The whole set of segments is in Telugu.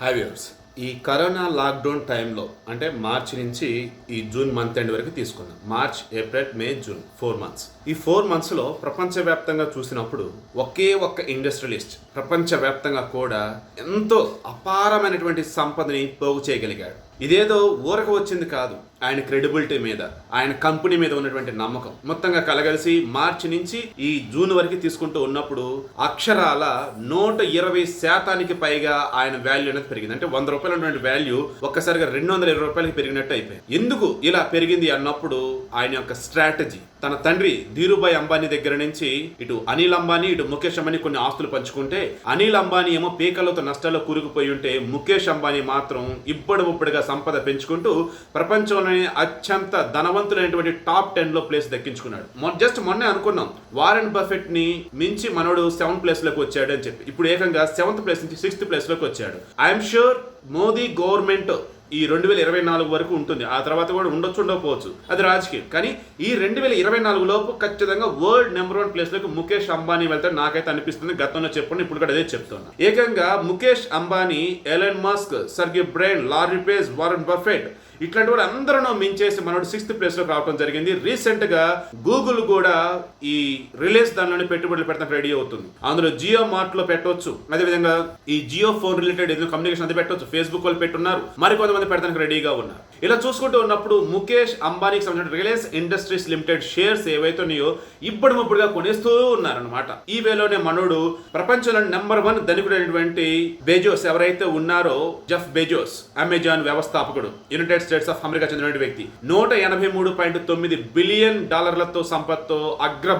హాయ్ వ్యూవర్స్ ఈ కరోనా లాక్డౌన్ టైంలో అంటే మార్చ్ నుంచి ఈ జూన్ మంత్ ఎండ్ వరకు తీసుకున్నాం. March April May June four months. ఈ ఫోర్ మంత్స్లో ప్రపంచవ్యాప్తంగా చూసినప్పుడు ఒకే ఒక్క ఇండస్ట్రియలిస్ట్ ప్రపంచవ్యాప్తంగా కూడా ఎంతో అపారమైనటువంటి సంపదని పోగు చేయగలిగాడు. ఇదేదో ఊరకు వచ్చింది కాదు. ఆయన క్రెడిబిలిటీ మీద ఆయన కంపెనీ మీద ఉన్నటువంటి నమ్మకం. మొత్తంగా కలగలిసి మార్చి నుంచి ఈ జూన్ వరకు తీసుకుంటూ ఉన్నప్పుడు అక్షరాల నూట ఇరవై శాతానికి పైగా ఆయన వాల్యూ అనేది పెరిగింది. అంటే వంద రూపాయలు ఉన్నటువంటి వాల్యూ ఒక్కసారిగా రెండు వందల ఇరవై రూపాయలకి పెరిగినట్టు అయిపోయింది. ఎందుకు ఇలా పెరిగింది అన్నప్పుడు ఆయన యొక్క స్ట్రాటజీ తన తండ్రి ధీరుభాయ్ అంబానీ దగ్గర నుంచి ఇటు అనిల్ అంబానీ ఇటు ముఖేష్ అంబానీ కొన్ని ఆస్తులు పంచుకుంటే అనిల్ అంబానీ ఏమో పీకలతో నష్టాల్లో కూరుకుపోయి ఉంటే ముఖేష్ అంబానీ మాత్రం ఇప్పటి ముప్పటిగా సంపద పెంచుకుంటూ ప్రపంచంలో ప్రపంచంలోని అత్యంత ధనవంతులైనటువంటి టాప్ టెన్లో ప్లేస్ దక్కించుకున్నాడు. జస్ట్ మొన్నే అనుకున్నాం వారెన్ బఫెట్ని మించి మనోడు సెవెంత్ ప్లేస్లోకి వచ్చాడు అని చెప్పి. ఇప్పుడు ఏకంగా సెవెంత్ ప్లేస్ నుంచి సిక్స్త్ ప్లేస్లోకి వచ్చాడు. ఐఎమ్ షూర్ మోదీ గవర్నమెంట్ ఈ రెండు వేల ఇరవై నాలుగు వరకు ఉంటుంది. ఆ తర్వాత కూడా ఉండొచ్చు ఉండకపోవచ్చు. అది రాజకీయం. కానీ ఈ రెండు వేల ఇరవై నాలుగు లోపు ఖచ్చితంగా వరల్డ్ నెంబర్ వన్ ప్లేస్లోకి ముఖేష్ అంబానీ వెళ్తాడు నాకైతే అనిపిస్తుంది. గతంలో చెప్పండి ఇప్పుడు కూడా అదే చెప్తున్నా. ఏకంగా Mukesh Ambani Elon Musk Sergey Brin Larry Page Warren Buffett ఇట్లాంటి వాళ్ళు అందరూ మించేసి మనోడు సిక్స్త్ ప్లేస్లో రావడం జరిగింది. రీసెంట్గా గూగుల్ కూడా ఈ రిలయన్స్ దానిలోనే పెట్టుబడులు పెడతానికి రెడీ అవుతుంది. అందులో జియో మార్ట్లో పెట్టవచ్చు అదేవిధంగా ఈ జియో ఫోన్ రిలేటెడ్ ఏదైనా కమ్యూనికేషన్ అది పెట్టవచ్చు ఫేస్బుక్ వాళ్ళు పెట్టున్నారు. మరి కొంతమంది పెడతానికి రెడీగా ఉన్నారు. ఇలా చూసుకుంటూ ఉన్నప్పుడు ముఖేష్ అంబానీకి సంబంధించిన రిలయన్స్ ఇండస్ట్రీస్ లిమిటెడ్ షేర్స్ ఏవైతే ఉన్నాయో ఇప్పుడు ముప్పుడుగా కొనేస్తూ ఉన్నారనమాట ఈ వేలోనే మనోడు ప్రపంచంలో నెంబర్ వన్ ధనికుడైనటువంటి బెజోస్ ఎవరైతే ఉన్నారో జెఫ్ బెజోస్ అమెజాన్ వ్యవస్థాపకుడు యునైటెడ్ స్టేట్స్ ఆఫ్ అమెరికా చెందిన వ్యక్తి. నూట ఎనభై మూడు పాయింట్ తొమ్మిది బిలియన్ డాలర్లతో సంపత్తో అగ్ర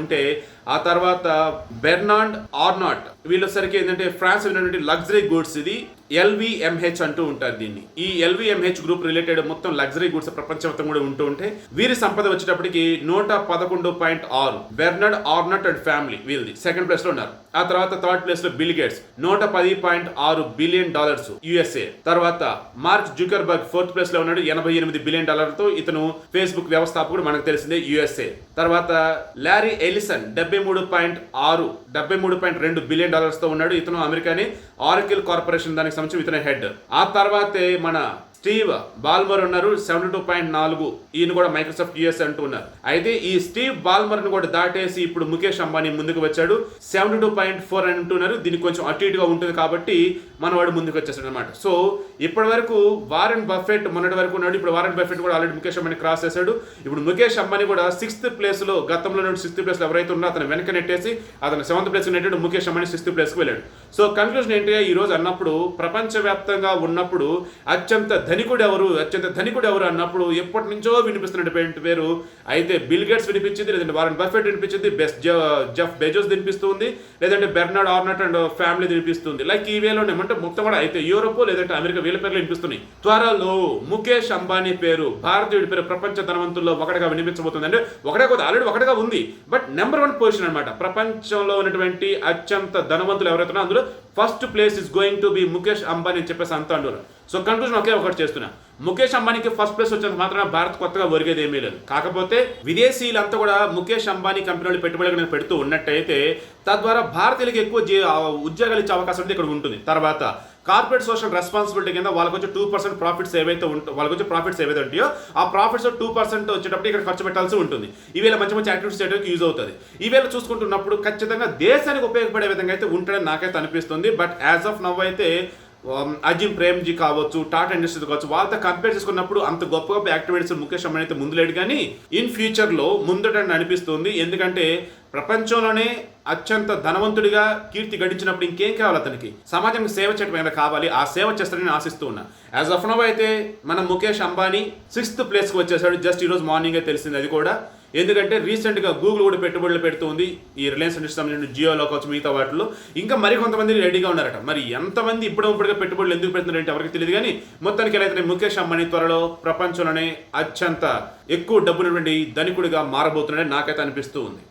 ఉంటే ఆ తర్వాత బెర్నాండ్ ఆర్నాట్. వీళ్ళొసరికి ఏంటంటే ఫ్రాన్స్ ఉన్నటువంటి లగ్జరీ గూడ్స్ ఇది ఎల్విఎంహెచ్ అంటూ ఉంటారు దీన్ని. ఈ ఎల్విఎంహెచ్ గ్రూప్ రిలేటెడ్ మొత్తం లగ్జరీ గూడ్స్ ప్రపంచం కూడా ఉంటూ ఉంటే వీరి సంపద వచ్చేటప్పటికి నూట పదకొండు పాయింట్ ఆరు బెర్నాడ్ ఆర్నట్ అండ్ ఫ్యామిలీ వీళ్ళది సెకండ్ ప్లేస్లో ఉన్నారు. ఆ తర్వాత థర్డ్ ప్లేస్లో బిల్ గేట్స్. నూట పది పాయింట్ ఆరు బిలియన్ డాలర్స్ యుఎస్ఏ. తర్వాత మార్క్ జుకర్బర్గ్ ఫోర్త్ ప్లేస్లో ఉన్నాడు. ఎనభై ఎనిమిది బిలియన్ డాలర్తో ఇతను ఫేస్బుక్ వ్యవస్థాపకుడు మనకు తెలిసిందే యుఎస్ఏ. తర్వాత లారీ ఎలిసన్ డెబ్బై మూడు పాయింట్ ఆరు డెబ్బై మూడు పాయింట్ రెండు బిలియన్ డాలర్స్తో ఉన్నాడు. ఇతను అమెరికాని ఆర్కిల్ కార్పొరేషన్ దానికి సంబంధించి ఇతనే హెడ్. ఆ తర్వాతే మన స్టీవ్ బాల్మర్ ఉన్నారు సెవెంటీ టూ పాయింట్ నాలుగు ఈయన కూడా మైక్రోసాఫ్ట్ యుఎస్ అంటూ ఉన్నారు అయితే ఈ స్టీవ్ బాల్మర్ని కూడా దాటేసి ఇప్పుడు ముఖేష్ అంబానీ ముందుకు వచ్చాడు. సెవెంటీ టూ పాయింట్ ఫోర్ అని అంటున్నారు. దీనికి కొంచెం అటు ఇటుగా ఉంటుంది కాబట్టి మనవాడు ముందుకు వచ్చేసాడు అనమాట సో ఇప్పటి వరకు వారెన్ బఫెట్ మొన్నటి వరకు ఉన్నాడు. ఇప్పుడు వారెన్ బఫెట్ కూడా ఆల్రెడీ ముఖేష్ అంబానీ క్రాస్ చేశాడు. ఇప్పుడు ముఖేష్ అంబానీ కూడా సిక్స్త్ ప్లేస్లో గతంలో సిక్స్త్ ప్లేస్లో ఎవరైతే ఉన్నారో అతను వెనక నెట్టేసి అతను సెవెంత్ ప్లేస్ నెట్టాడు. ముఖేష్ అంబానీ సిక్స్త్ ప్లేస్కి వెళ్ళాడు. సో కన్క్లూజన్ ఏంటి ఈ రోజు అన్నప్పుడు ప్రపంచవ్యాప్తంగా ఉన్నప్పుడు అత్యంత ధనికుడు ఎవరు? అత్యంత ధనికుడు ఎవరు అన్నప్పుడు ఎప్పటి నుంచో వినిపిస్తున్నటువంటి పేరు అయితే బిల్ గేట్స్ వినిపించింది లేదంటే వారన్ బఫెట్ వినిపించింది బెస్ట్ జఫ్ బెజోస్ వినిపిస్తుంది లేదంటే బెర్నాడ్ ఆర్నట్ అండ్ ఫ్యామిలీ వినిపిస్తుంది. లైక్ ఈ వేలోనే అంటే మొత్తం కూడా అయితే యూరోప్ లేదంటే అమెరికా వీళ్ళ పేర్లు వినిపిస్తున్నాయి. త్వరలో ముఖేష్ అంబానీ పేరు భారతీయుడి పేరు ప్రపంచ ధనవంతుల్లో ఒకటిగా వినిపించబోతుంది. అంటే ఒకటే కదా ఆల్రెడీ ఒకటిగా ఉంది. బట్ నెంబర్ వన్ పొజిషన్ అనమాట ప్రపంచంలో ఉన్నటువంటి అత్యంత ధనవంతులు ఎవరైతే అందులో అందులో first place is going to be Mukesh Ambani అని చెప్పేసి అంతా అంటున్నారు. సో కన్క్లూజన్ ఒకే ఒకటి చేస్తున్నా. ముఖేష్ అంబానీకి ఫస్ట్ ప్లేస్ వచ్చినంత మాత్రం భారత్ కొత్తగా ఒరిగేది ఏమీ లేదు. కాకపోతే విదేశీయులంతా కూడా ముఖేష్ అంబానీ కంపెనీలు పెట్టుబడులు కనుక పెడుతూ ఉన్నట్టయితే తద్వారా భారతీయులకు ఎక్కువ జీ- ఉద్యోగాలు ఇచ్చే అవకాశం ఇక్కడ ఉంటుంది. తర్వాత కార్పొరేట్ సోషల్ రెస్పాన్సిబిలిటీ కింద వాళ్ళకి వచ్చి టూ పర్సెంట్ ప్రాఫిట్స్ ఏవైతే ఉంటాయో వాళ్ళకి వచ్చి ప్రాఫిట్స్ ఏవైతే ఉంటాయో ఆ ప్రాఫిట్స్ టూ పర్సెంట్ వచ్చేటప్పుడు ఇక్కడ ఖర్చు పెట్టాల్సి ఉంటుంది. ఈవేళ మంచి మంచి యాక్టివిటీస్ చేయడానికి యూజ్ అవుతుంది. ఈవేళ చూసుకుంటున్నప్పుడు ఖచ్చితంగా దేశానికి ఉపయోగపడే విధంగా అయితే ఉంటాడని నాకైతే అనిపిస్తుంది. బట్ యాజ్ ఆఫ్ నవ్ అయితే um, అజిమ్ ప్రేమ్జీ కావచ్చు టాటా ఇండస్ట్రీస్ కావచ్చు వాళ్ళతో కంపేర్ చేసుకున్నప్పుడు అంత గొప్ప గొప్ప యాక్టివిటీస్ ముఖేష్ అంబానీ అయితే ముందు లేడు. కానీ ఇన్ ఫ్యూచర్లో ముందటని అనిపిస్తుంది ఎందుకంటే ప్రపంచంలోనే అత్యంత ధనవంతుడిగా కీర్తి గడించినప్పుడు ఇంకేం కావాలి అతనికి? సమాజానికి సేవ చేయడం ఏమైనా కావాలి? ఆ సేవ చేస్తారని ఆశిస్తూ ఉన్నా. యాజ్ ఆఫ్ నవ్ అయితే మన ముఖేష్ అంబానీ సిక్స్త్ ప్లేస్కి వచ్చేసాడు. జస్ట్ ఈరోజు మార్నింగే తెలిసింది అది కూడా. ఎందుకంటే రీసెంట్గా గూగుల్ కూడా పెట్టుబడులు పెడుతుంది. ఈ రిలయన్స్ ఇండస్ట్రీ సంబంధించిన జియోలో కావచ్చు మిగతా వాటిలో. ఇంకా మరి కొంతమంది రెడీగా ఉన్నారట. మరి ఎంతమంది ఇప్పుడు ఇప్పుడుగా పెట్టుబడులు ఎందుకు పెడుతున్నారంటే ఎవరికి తెలియదు కానీ మొత్తానికి ఎలా అయితే ముఖేష్ అంబానీ త్వరలో ప్రపంచంలోనే అత్యంత ఎక్కువ డబ్బున్నటువంటి ధనికుడిగా మారబోతున్నాడని నాకైతే అనిపిస్తూ ఉంది.